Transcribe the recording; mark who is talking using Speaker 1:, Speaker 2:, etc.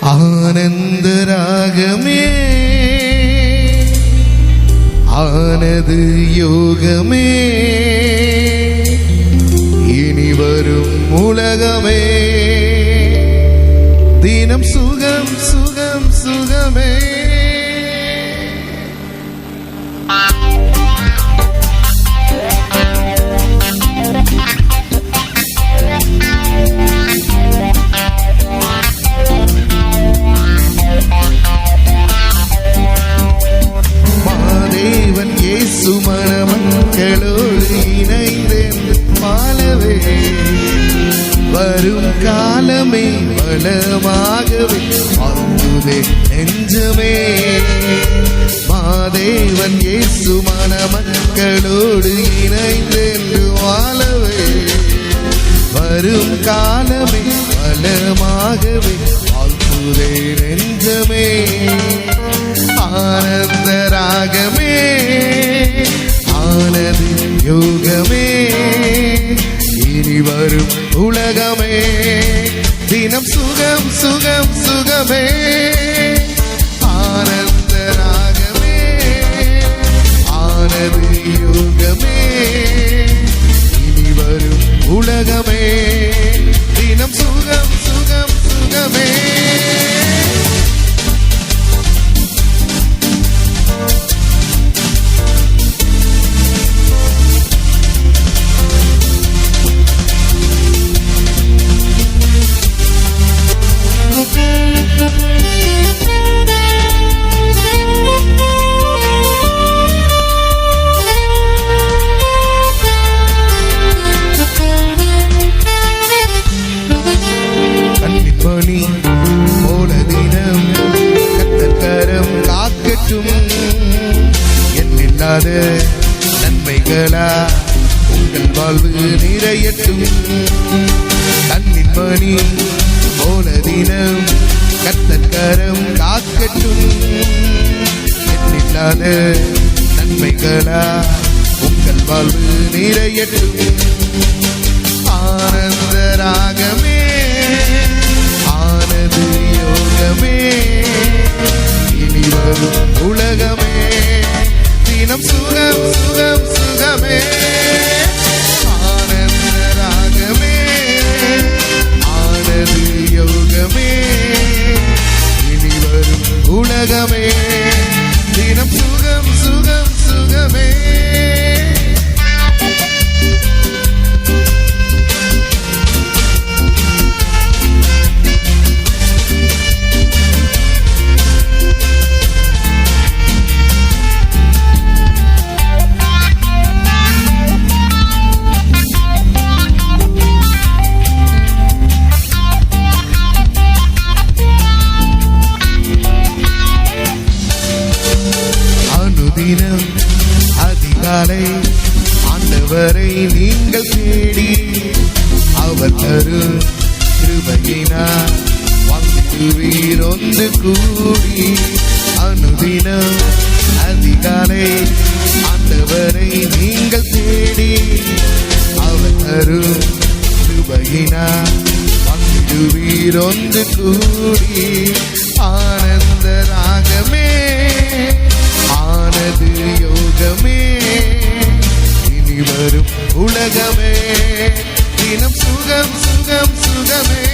Speaker 1: ஆனந்த ராகமே. ஆனது யோகமே. இனி வரும் உலகமே. தினம் சுகம் இயேசு மணமக்களோடு இணைந்தென்று வாழவே வரும் காலமே வளமாகவே வாழ்ந்துதே நெஞ்சமே மாதேவன் இயேசு மணமக்களோடு இணைந்தென்று வாழவே வரும் காலமே வளமாகவே வரும் உலகமே. தினம் சுகம் சுகம் சுகமே. காக்கட்டும் எண்ணில்லாத நன்மைகளா? உங்கள் வாழ்வு நிறையட்டும். கண்ணின் மணி போல தினம் கத்தக்கரம் காக்கட்டும். எண்ணில்லாத நன்மைகளா? உங்கள் வாழ்வு நிறையட்டும். ஆனந்த ராகமே உலகமே தினம் சுகம் சுகம் சுகமே. தினம் அதிகாலை ஆண்டவரை நீங்கள் தேடி அவர் தரு கிருபையினார் வாங்குவீர் ஒன்று கூடி அனுதினம் அதிகாலை ஆண்டவரை நீங்கள் தேடி அவர் தரு கிருபையினார் வாங்குவீர் ஒன்று கூடி ஆனந்த ராகமே ஆனது யோகமே இனி வரும் உலகமே. தினம் சுகம் சுகம் சுகமே.